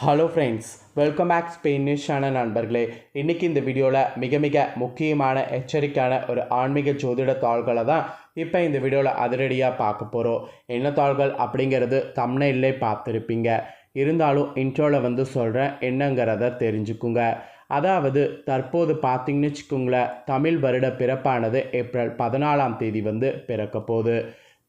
Hello friends welcome back Spain news channel நண்பர்களே. இன்றைக்கி இந்த வீடியோவில் மிக மிக முக்கியமான எச்சரிக்கையான ஒரு ஆன்மீக ஜோதிட தாள்களை தான் இப்போ இந்த வீடியோவில் அதிரடியாக பார்க்க போகிறோம் என்ன தாள்கள் அப்படிங்கிறது தம்னையிலே பார்த்துருப்பீங்க. இருந்தாலும் இன்ட்ரோவில் வந்து சொல்கிறேன் என்னங்கிறத தெரிஞ்சுக்குங்க. அதாவது தற்போது பார்த்தீங்கன்னு வச்சுக்கோங்களேன் தமிழ் வருட பிறப்பானது ஏப்ரல் பதினாலாம் தேதி வந்து பிறக்க போகுது.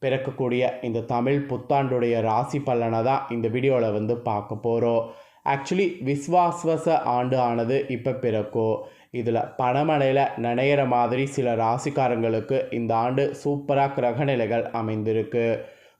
பிறக்கக்கூடிய இந்த தமிழ் புத்தாண்டுடைய ராசி பலனை தான் இந்த வீடியோவில் வந்து பார்க்க போகிறோம் ஆக்சுவலி விஸ்வாஸ்வச ஆண்டு ஆனது இப்போ பிறக்கும் இதில் பணமழையில் நினைகிற மாதிரி சில ராசிக்காரங்களுக்கு இந்த ஆண்டு சூப்பராக கிரகநிலைகள் அமைந்திருக்கு.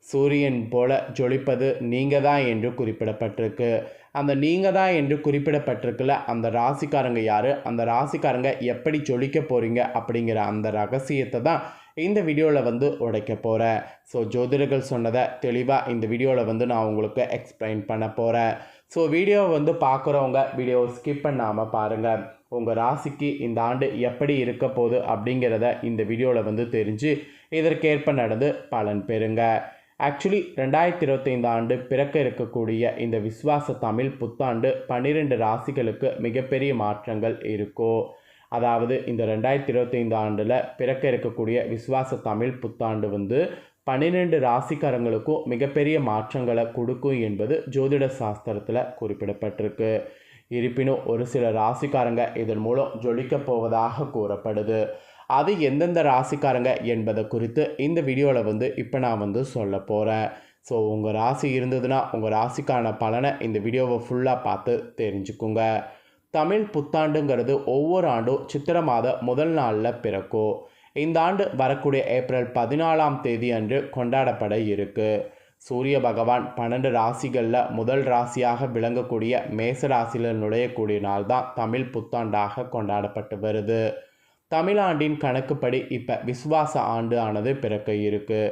சூரியன் போல ஜொலிப்பது நீங்கள் தான் என்று குறிப்பிடப்பட்டிருக்கு. அந்த நீங்கள் தான் என்று குறிப்பிடப்பட்டிருக்குல அந்த ராசிக்காரங்க யார்? அந்த ராசிக்காரங்க எப்படி ஜொலிக்க போகிறீங்க அப்படிங்கிற அந்த ரகசியத்தை தான் இந்த வீடியோவில் வந்து உடைக்க போகிறேன் ஸோ ஜோதிடர்கள் சொன்னதை தெளிவாக இந்த வீடியோவில் வந்து நான் உங்களுக்கு எக்ஸ்பிளைன் பண்ண போகிறேன் ஸோ வீடியோவை வந்து பார்க்குறவங்க வீடியோவை ஸ்கிப் பண்ணாமல் பாருங்கள் உங்கள் ராசிக்கு இந்த ஆண்டு எப்படி இருக்க போகுது அப்படிங்கிறத இந்த வீடியோவில் வந்து தெரிஞ்சு இதற்கேற்ப நடந்து பலன் பெறுங்க. ஆக்சுவலி ரெண்டாயிரத்தி இருபத்தைந்து ஆண்டு பிறக்க இருக்கக்கூடிய இந்த விஸ்வாச தமிழ் புத்தாண்டு பன்னிரெண்டு ராசிகளுக்கு மிகப்பெரிய மாற்றங்கள் இருக்கும். அதாவது இந்த ரெண்டாயிரத்தி இருபத்தைந்து ஆண்டில் பிறக்க இருக்கக்கூடிய விஸ்வாச தமிழ் புத்தாண்டு வந்து பன்னிரெண்டு ராசிக்காரங்களுக்கும் மிகப்பெரிய மாற்றங்களை கொடுக்கும் என்பது ஜோதிட சாஸ்திரத்தில் குறிப்பிடப்பட்டிருக்கு. இருப்பினும் ஒரு சில ராசிக்காரங்க இதன் மூலம் ஜொலிக்கப் போவதாக கூறப்படுது. அது எந்தெந்த ராசிக்காரங்க என்பதை குறித்து இந்த வீடியோவில் வந்து இப்போ நான் வந்து சொல்ல போகிறேன் ஸோ உங்கள் ராசி இருந்ததுன்னா உங்கள் ராசிக்கான பலனை இந்த வீடியோவை ஃபுல்லாக பார்த்து தெரிஞ்சுக்குங்க. தமிழ் புத்தாண்டுங்கிறது ஒவ்வொரு ஆண்டும் சித்திர மாத முதல் நாளில் பிறக்கும். இந்த ஆண்டு வரக்கூடிய ஏப்ரல் பதினாலாம் தேதி அன்று கொண்டாடப்பட இருக்கு. சூரிய பகவான் பன்னெண்டு ராசிகளில் முதல் ராசியாக விளங்கக்கூடிய மேச ராசியில் நுழையக்கூடிய நாள் தான் தமிழ் புத்தாண்டாக கொண்டாடப்பட்டு வருது. தமிழாண்டின் கணக்குப்படி இப்போ விசுவாச ஆண்டு ஆனது பிறக்க இருக்கு.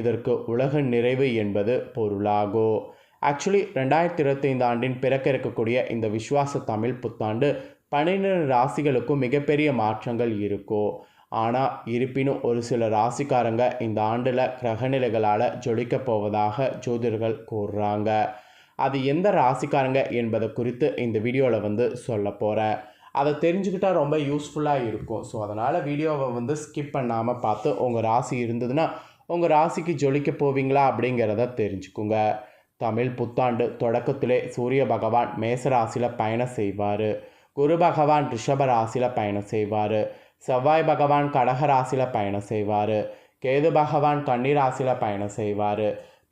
இதற்கு உலக நிறைவு என்பது பொருளாகும். ஆக்சுவலி ரெண்டாயிரத்தி இருபத்தைந்து ஆண்டின் பிறக்க இருக்கக்கூடிய இந்த விஸ்வாச தமிழ் புத்தாண்டு பன்னிரெண்டு ராசிகளுக்கும் மிகப்பெரிய மாற்றங்கள் இருக்கும் ஆனால் இருப்பினும் ஒரு சில ராசிக்காரங்க இந்த ஆண்டில் கிரகநிலைகளால் ஜொலிக்க போவதாக ஜோதிடர்கள் கூறுறாங்க. அது எந்த ராசிக்காரங்க என்பதை குறித்து இந்த வீடியோவில் வந்து சொல்ல போகிறேன் அதை தெரிஞ்சுக்கிட்டால் ரொம்ப யூஸ்ஃபுல்லாக இருக்கும். ஸோ அதனால் வீடியோவை வந்து ஸ்கிப் பண்ணாமல் பார்த்து உங்கள் ராசி இருந்ததுன்னா உங்கள் ராசிக்கு ஜொலிக்க போவீங்களா அப்படிங்கிறத தெரிஞ்சுக்குங்க. தமிழ் புத்தாண்டு தொடக்கத்திலே சூரிய பகவான் மேசராசியில் பயணம் செய்வார். குரு பகவான் ரிஷப ராசியில் பயணம் செய்வார். செவ்வாய் பகவான் கடக ராசியில் பயணம் செய்வார். கேது பகவான் கன்னிராசியில் பயணம் செய்வார்.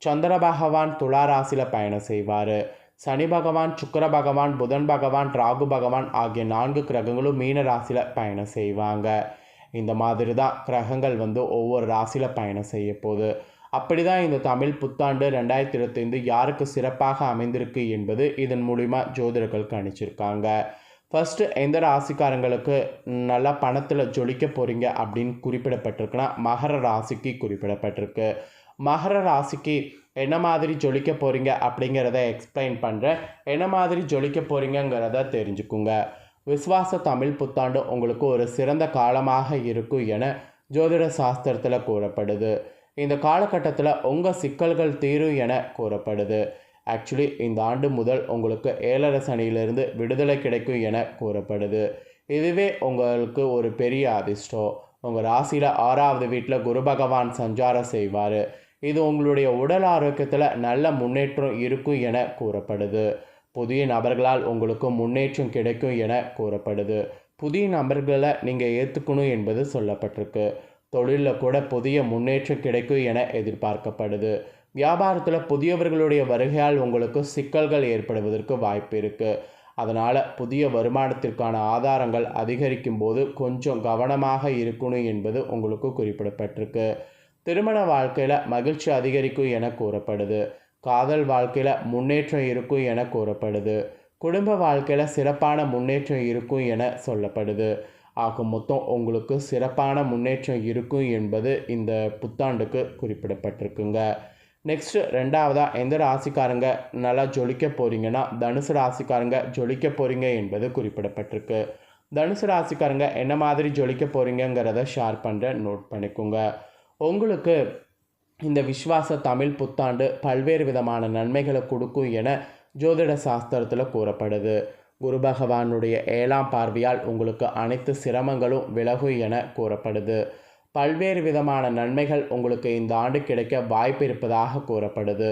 சந்திர பகவான் துளா ராசியில் பயணம் செய்வார். சனி பகவான் சுக்கர பகவான் புதன் பகவான் ராகு பகவான் ஆகிய நான்கு கிரகங்களும் மீன ராசியில் பயணம் செய்வாங்க. இந்த மாதிரி தான் கிரகங்கள் வந்து ஒவ்வொரு ராசியில் பயணம் செய்ய போகுது அப்படி தான் இந்த தமிழ் புத்தாண்டு ரெண்டாயிரத்தி இருபத்தைந்து யாருக்கு சிறப்பாக அமைந்திருக்கு என்பது இதன் மூலிமா ஜோதிடர்கள் கணிச்சிருக்காங்க ஃபஸ்ட்டு எந்த ராசிக்காரங்களுக்கு நல்லா பணத்தில் ஜொலிக்க போகிறீங்க அப்படின்னு குறிப்பிடப்பட்டிருக்குன்னா மகர ராசிக்கு குறிப்பிடப்பட்டிருக்கு. மகர ராசிக்கு என்ன மாதிரி ஜொலிக்க போகிறீங்க அப்படிங்கிறத எக்ஸ்பிளைன் பண்ணுறேன் என்ன மாதிரி ஜொலிக்க போகிறீங்கிறத தெரிஞ்சுக்குங்க. விஸ்வாச தமிழ் புத்தாண்டு உங்களுக்கு ஒரு சிறந்த காலமாக இருக்கும் என ஜோதிட சாஸ்திரத்தில் கூறப்படுது. இந்த காலகட்டத்தில் உங்கள் சிக்கல்கள் தீரும் என கூறப்படுது. ஆக்சுவலி இந்த ஆண்டு முதல் உங்களுக்கு ஏழரை சனியிலிருந்து விடுதலை கிடைக்கும் என கூறப்படுது. இதுவே உங்களுக்கு ஒரு பெரிய அதிர்ஷ்டம். உங்கள் ராசியில் ஆறாவது வீட்டில் குரு பகவான் சஞ்சாரம் செய்வார். இது உங்களுடைய உடல் ஆரோக்கியத்தில் நல்ல முன்னேற்றம் இருக்கும் என கூறப்படுது. புதிய நபர்களால் உங்களுக்கு முன்னேற்றம் கிடைக்கும் என கூறப்படுது. புதிய நபர்களை நீங்கள் ஏற்றுக்கணும் என்பது சொல்லப்பட்டிருக்கு. தொழிலில் கூட புதிய முன்னேற்றம் கிடைக்கும் என எதிர்பார்க்கப்படுது. வியாபாரத்தில் புதியவர்களுடைய வருகையால் உங்களுக்கு சிக்கல்கள் ஏற்படுவதற்கு வாய்ப்பு இருக்குது அதனால் புதிய வருமானத்திற்கான ஆதாரங்கள் அதிகரிக்கும் போது கொஞ்சம் கவனமாக இருக்கணும் என்பது உங்களுக்கு குறிப்பிடப்பட்டிருக்கு. திருமண வாழ்க்கையில் மகிழ்ச்சி அதிகரிக்கும் என கூறப்படுது. காதல் வாழ்க்கையில் முன்னேற்றம் இருக்கும் என கூறப்படுது. குடும்ப வாழ்க்கையில் சிறப்பான முன்னேற்றம் இருக்கும் என சொல்லப்படுது. ஆக மொத்தம் உங்களுக்கு சிறப்பான முன்னேற்றம் இருக்கும் என்பது இந்த புத்தாண்டுக்கு குறிப்பிடப்பட்டிருக்குங்க. நெக்ஸ்ட்டு ரெண்டாவதாக எந்த ராசிக்காரங்க நல்லா ஜொலிக்க போகிறீங்கன்னா தனுசு ராசிக்காரங்க ஜொலிக்க போகிறீங்க என்பது குறிப்பிடப்பட்டிருக்கு. தனுசு ராசிக்காரங்க என்ன மாதிரி ஜொலிக்க போகிறீங்கிறத ஷேர் பண்ணுற நோட் பண்ணிக்கோங்க. உங்களுக்கு இந்த விஸ்வாச தமிழ் புத்தாண்டு பல்வேறு விதமான நன்மைகளை கொடுக்கும் என ஜோதிட சாஸ்திரத்தில் கூறப்படுது. குரு பகவானுடைய ஏழாம் பார்வையால் உங்களுக்கு அனைத்து சிரமங்களும் விலகும் என கூறப்படுது. பல்வேறு விதமான நன்மைகள் உங்களுக்கு இந்த ஆண்டு கிடைக்க வாய்ப்பு இருப்பதாக கூறப்படுது.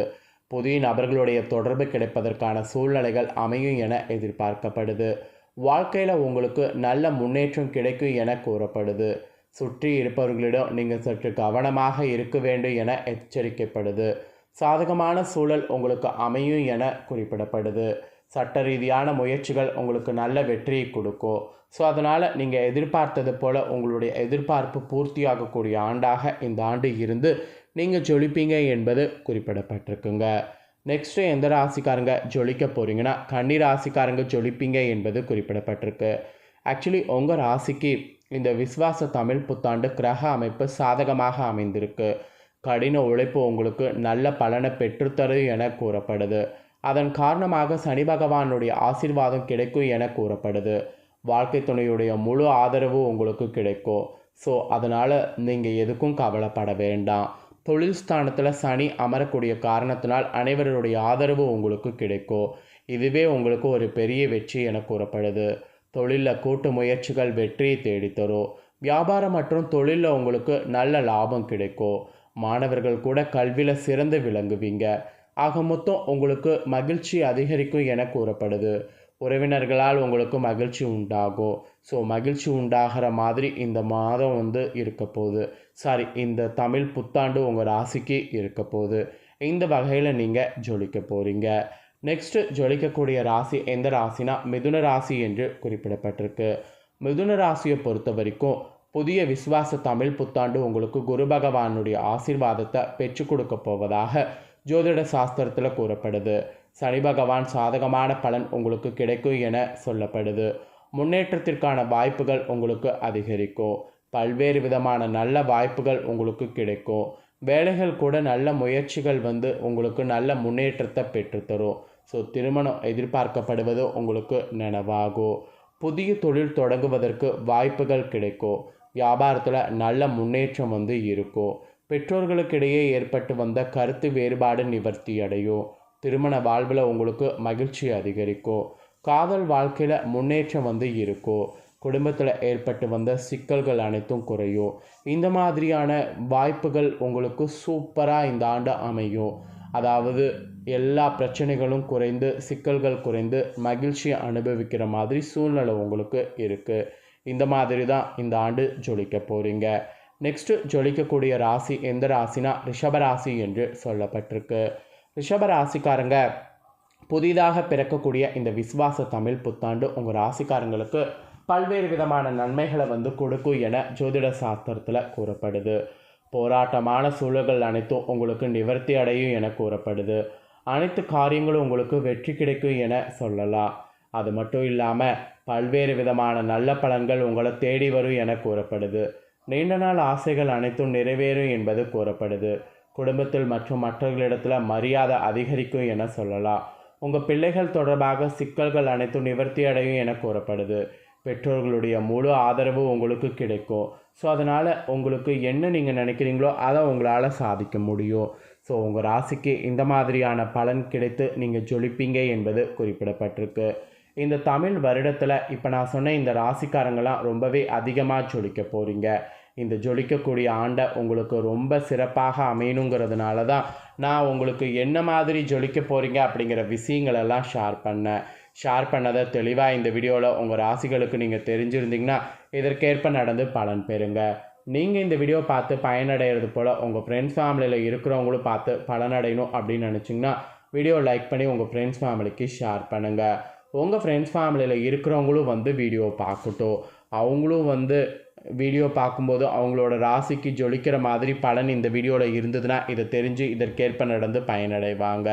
புதிய நபர்களுடைய தொடர்பு கிடைப்பதற்கான சூழ்நிலைகள் அமையும் என எதிர்பார்க்கப்படுது. வாழ்க்கையில் உங்களுக்கு நல்ல முன்னேற்றம் கிடைக்கும் என கூறப்படுது. சுற்றி இருப்பவர்களிடம் நீங்கள் சற்று கவனமாக இருக்க வேண்டும் என எச்சரிக்கப்படுது. சாதகமான சூழல் உங்களுக்கு அமையும் என குறிப்பிடப்படுது. சட்ட ரீதியான முயற்சிகள் உங்களுக்கு நல்ல வெற்றியை கொடுக்கும் ஸோ அதனால் நீங்கள் எதிர்பார்த்தது போல் உங்களுடைய எதிர்பார்ப்பு பூர்த்தியாகக்கூடிய ஆண்டாக இந்த ஆண்டு இருந்து நீங்கள் ஜொலிப்பீங்க என்பது குறிப்பிடப்பட்டிருக்குங்க. நெக்ஸ்ட்டு எந்த ராசிக்காரங்க ஜொலிக்க போகிறீங்கன்னா கன்னி ராசிக்காரங்க ஜொலிப்பீங்க என்பது குறிப்பிடப்பட்டிருக்கு. ஆக்சுவலி உங்கள் ராசிக்கு இந்த விஸ்வாச தமிழ் புத்தாண்டு கிரக அமைப்பு சாதகமாக அமைந்திருக்கு. கடின உழைப்பு உங்களுக்கு நல்ல பலனை பெற்றுத்தரும் என கூறப்படுது. அதன் காரணமாக சனி பகவானுடைய ஆசீர்வாதம் கிடைக்கும் என கூறப்படுது. வாழ்க்கை துணையுடைய முழு ஆதரவு உங்களுக்கு கிடைக்கும். ஸோ அதனால் நீங்கள் எதுக்கும் கவலைப்பட வேண்டாம். தொழில் ஸ்தானத்தில் சனி அமரக்கூடிய காரணத்தினால் அனைவருடைய ஆதரவு உங்களுக்கு கிடைக்கும். இதுவே உங்களுக்கு ஒரு பெரிய வெற்றி என கூறப்படுது. தொழிலில் கூட்டு முயற்சிகள் வெற்றியை தேடித்தரும். வியாபாரம் மற்றும் தொழிலில் உங்களுக்கு நல்ல லாபம் கிடைக்கும். மாணவர்கள் கூட கல்வியில் சிறந்து விளங்குவீங்க. ஆக மொத்தம் உங்களுக்கு மகிழ்ச்சி அதிகரிக்கும் என கூறப்படுது. உறவினர்களால் உங்களுக்கு மகிழ்ச்சி உண்டாகும். ஸோ மகிழ்ச்சி உண்டாகிற மாதிரி இந்த மாதம் வந்து இருக்க போகுது. சாரி இந்த தமிழ் புத்தாண்டு உங்கள் ராசிக்கு இருக்க போகுது. இந்த வகையில் நீங்கள் ஜொலிக்க போகிறீங்க நெக்ஸ்ட்டு ஜொலிக்கக்கூடிய ராசி எந்த ராசினா மிதுன ராசி என்று குறிப்பிடப்பட்டிருக்கு. மிதுன ராசியை பொறுத்த வரைக்கும் புதிய விசுவாச தமிழ் புத்தாண்டு உங்களுக்கு குரு பகவானுடைய ஆசீர்வாதத்தை பெற்றுக் கொடுக்க போவதாக ஜோதிட சாஸ்திரத்தில் கூறப்படுது. சனி பகவான் சாதகமான பலன் உங்களுக்கு கிடைக்கும் என சொல்லப்படுது. முன்னேற்றத்திற்கான வாய்ப்புகள் உங்களுக்கு அதிகரிக்கும். பல்வேறு விதமான நல்ல வாய்ப்புகள் உங்களுக்கு கிடைக்கும். வேலைகள் கூட நல்ல முயற்சிகள் வந்து உங்களுக்கு நல்ல முன்னேற்றத்தை பெற்றுத்தரும். ஸோ திருமணம் எதிர்பார்க்கப்படுவது உங்களுக்கு நினைவாகும். புதிய தொழில் தொடங்குவதற்கு வாய்ப்புகள் கிடைக்கும். வியாபாரத்தில் நல்ல முன்னேற்றம் வந்து இருக்கும். பெற்றோர்களுக்கிடையே ஏற்பட்டு வந்த கருத்து வேறுபாடு நிவர்த்தி அடையும் திருமண வாழ்வில் உங்களுக்கு மகிழ்ச்சி அதிகரிக்கும் காதல் வாழ்க்கையில் முன்னேற்றம் வந்து இருக்கும் குடும்பத்தில் ஏற்பட்டு வந்த சிக்கல்கள் அனைத்தும் குறையும் இந்த மாதிரியான வாய்ப்புகள் உங்களுக்கு சூப்பராக இந்த ஆண்டு அமையும் அதாவது எல்லா பிரச்சனைகளும் குறைந்து சிக்கல்கள் குறைந்து மகிழ்ச்சியை அனுபவிக்கிற மாதிரி சூழ்நிலை உங்களுக்கு இருக்குது இந்த மாதிரி தான் இந்த ஆண்டு ஜொலிக்க போகிறீங்க நெக்ஸ்ட்டு ஜொலிக்கக்கூடிய ராசி எந்த ராசினா ரிஷபராசி என்று சொல்லப்பட்டிருக்கு. ரிஷபராசிக்காரங்க புதிதாக பிறக்கக்கூடிய இந்த விஸ்வாச தமிழ் புத்தாண்டு உங்கள் ராசிக்காரங்களுக்கு பல்வேறு விதமான நன்மைகளை வந்து கொடுக்கும் என ஜோதிட சாஸ்திரத்தில் கூறப்படுது. போராட்டமான சூழல்கள் அனைத்தும் உங்களுக்கு நிவர்த்தி அடையும் என கூறப்படுது. அனைத்து காரியங்களும் உங்களுக்கு வெற்றி கிடைக்கும் என சொல்லலாம். அது மட்டும் இல்லாமல் பல்வேறு விதமான நல்ல பலன்கள் உங்களை தேடி வரும் என கூறப்படுது. நீண்ட நாள் ஆசைகள் அனைத்தும் நிறைவேறும் என்பது கூறப்படுது. குடும்பத்தில் மற்றும் மற்றவர்களிடத்தில் மரியாதை அதிகரிக்கும் என சொல்லலாம். உங்கள் பிள்ளைகள் தொடர்பாக சிக்கல்கள் அனைத்தும் நிவர்த்தி அடையும் என கூறப்படுது. பெற்றோர்களுடைய முழு ஆதரவு உங்களுக்கு கிடைக்கும். ஸோ அதனால் உங்களுக்கு என்ன நீங்கள் நினைக்கிறீங்களோ அதை உங்களால் சாதிக்க முடியும். ஸோ உங்கள் ராசிக்கு இந்த மாதிரியான பலன் கிடைத்து நீங்கள் ஜொலிப்பீங்க என்பது குறிப்பிடப்பட்டிருக்கு. இந்த தமிழ் வருடத்தில் இப்போ நான் சொன்ன இந்த ராசிக்காரங்களாம் ரொம்பவே அதிகமாக ஜொலிக்க போகிறீங்க இந்த ஜொலிக்கக்கூடிய ஆண்டை உங்களுக்கு ரொம்ப சிறப்பாக அமையணுங்கிறதுனால தான் நான் உங்களுக்கு என்ன மாதிரி ஜொலிக்க போகிறீங்க அப்படிங்கிற விஷயங்களெல்லாம் ஷேர் பண்ணேன். ஷேர் பண்ணதை தெளிவாக இந்த வீடியோவில் உங்கள் ராசிகளுக்கு நீங்கள் தெரிஞ்சிருந்தீங்கன்னா இதற்கேற்ப நடந்து பலன் பெறுங்க. நீங்கள் இந்த வீடியோ பார்த்து பயனடைகிறது போல் உங்கள் ஃப்ரெண்ட்ஸ் ஃபேமிலியில் இருக்கிறவங்களும் பார்த்து பலனடையணும் அப்படின்னு நினச்சிங்கன்னா வீடியோ லைக் பண்ணி உங்கள் ஃப்ரெண்ட்ஸ் ஃபேமிலிக்கு ஷேர் பண்ணுங்கள் உங்கள் ஃப்ரெண்ட்ஸ் ஃபேமிலியில் இருக்கிறவங்களும் வந்து வீடியோ பார்க்கட்டும். அவங்களும் வந்து வீடியோ பார்க்கும்போது அவங்களோட ராசிக்கு ஜொலிக்கிற மாதிரி பலன் இந்த வீடியோவில் இருந்ததுன்னா இதை தெரிஞ்சு இதற்கேற்ப நடந்து பயனடைவாங்க.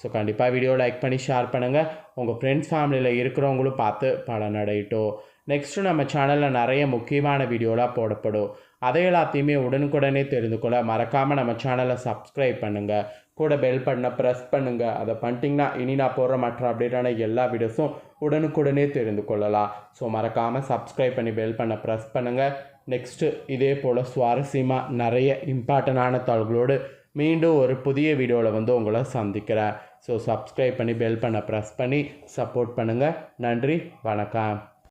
ஸோ கண்டிப்பாக வீடியோ லைக் பண்ணி ஷேர் பண்ணுங்கள் உங்கள் ஃப்ரெண்ட்ஸ் ஃபேமிலியில் இருக்கிறவங்களும் பார்த்து பலனடையட்டும். நெக்ஸ்ட்டு நம்ம சேனலில் நிறைய முக்கியமான வீடியோலாம் போடப்படும். அதை எல்லாத்தையுமே உடனுக்குடனே தெரிந்து கொள்ள மறக்காமல் நம்ம சேனலை சப்ஸ்கிரைப் பண்ணுங்கள் கூட பெல் பண்ண ப்ரெஸ் பண்ணுங்கள் அதை பண்ணிட்டீங்கன்னா இனி நான் போடுற மற்ற அப்டேட்டான எல்லா வீடியோஸும் உடனுக்குடனே தெரிந்து கொள்ளலாம். ஸோ மறக்காமல் சப்ஸ்கிரைப் பண்ணி பெல் பண்ண ப்ரெஸ் பண்ணுங்கள் நெக்ஸ்ட்டு இதே போல் சுவாரஸ்யமாக நிறைய இம்பார்ட்டண்டான தாள்களோடு மீண்டும் ஒரு புதிய வீடியோவில் வந்து உங்களை சந்திக்கிறேன். ஸோ சப்ஸ்கிரைப் பண்ணி பெல் பண்ண ப்ரெஸ் பண்ணி சப்போர்ட் பண்ணுங்கள் நன்றி வணக்கம்.